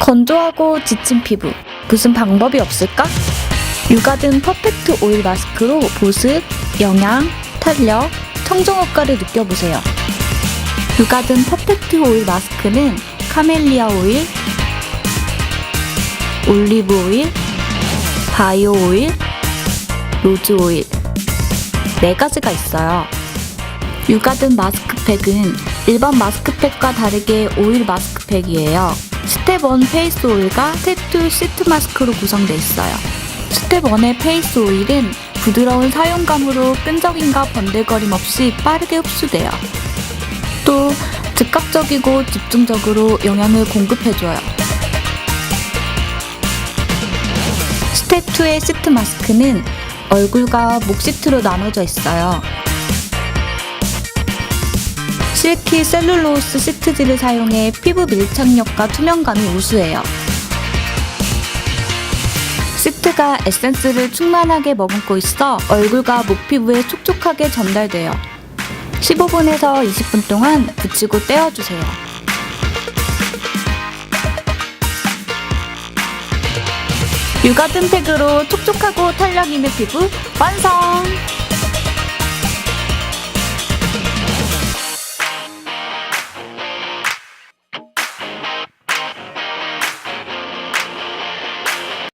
건조하고 지친 피부 무슨 방법이 없을까? 유가든 퍼펙트 오일 마스크로 보습, 영양, 탄력, 청정 효과를 느껴보세요. 유가든 퍼펙트 오일 마스크는 카멜리아 오일, 올리브 오일, 바이오 오일, 로즈 오일 네 가지가 있어요. 유가든 마스크팩은 일반 마스크팩과 다르게 오일 마스크팩이에요. 스텝 1 페이스 오일과 스텝 2 시트 마스크로 구성되어 있어요. 스텝 1의 페이스 오일은 부드러운 사용감으로 끈적임과 번들거림 없이 빠르게 흡수돼요. 또 즉각적이고 집중적으로 영양을 공급해줘요. 스텝 2의 시트 마스크는 얼굴과 목 시트로 나눠져 있어요. 실키 셀룰로스 시트지를 사용해 피부 밀착력과 투명감이 우수해요. 시트가 에센스를 충만하게 머금고 있어 얼굴과 목 피부에 촉촉하게 전달돼요. 15분에서 20분 동안 붙이고 떼어주세요. 유가든 팩으로 촉촉하고 탄력 있는 피부 완성!